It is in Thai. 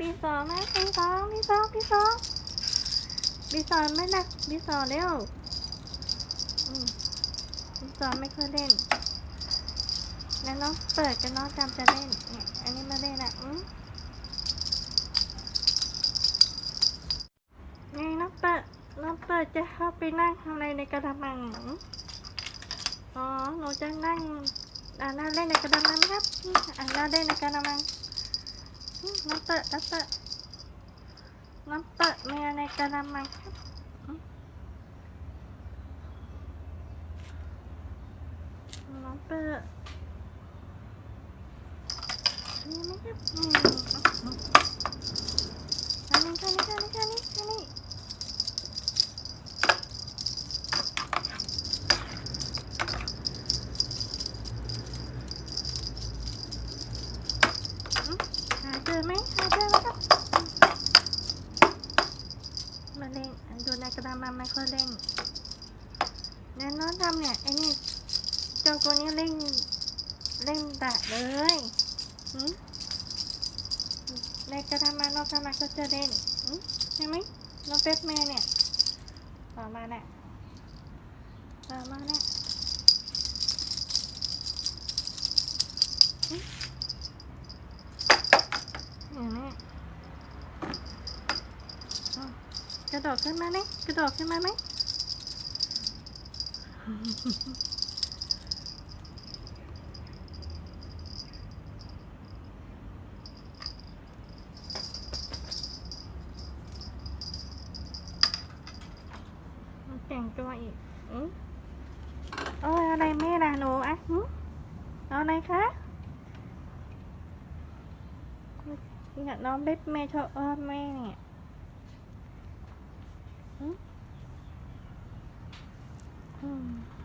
บีสองนะบีสองบีสองบีสองบีสองไม่นักบีสองเร็วบีสองไม่เคยเล่น แล้วน้องเปิดกับน้องจำจะเล่นเนี่ยอันนี้มาเล่นอะอืมไงน้องเปิดน้องเปิดจะเข้าไปนั่งทำอะไรในกระมังอ๋อหนูจะนั่งอ่านั่งเล่นในกระมังครับอ่านั่งเล่นในกระมัง น้ำเปิดน้ำเปิดน้ำเปิดมีอะไรกระมังครับน้ำเปิดมีไหมครับมี อไหมหาเจอไหมครับมาเล่นดูในกระดาษมาไม่ค่อยเล่นแน่นอนทำเนี่ยไอ้นี่เจ้าตัวนี้เล่นเล่นดะเลยหืมในกระดามานอกกระดาษก็จะเล่นหืมใช่ไหมน้องเฟสแม่เนี่ยต่อมาเนี่ยต่อมาเนี่ยหืมอย่างนี้ กระโดดขึ้นมาไหมกระโดดขึ้นมาไหมแต่งตัวอีกอืมเอออะไรแม่ล่ะหนูอะหืมเอาอะไรคะอยากน้องเบ็ดแม่ชอบอ้อนแม่เนี่ย 嗯。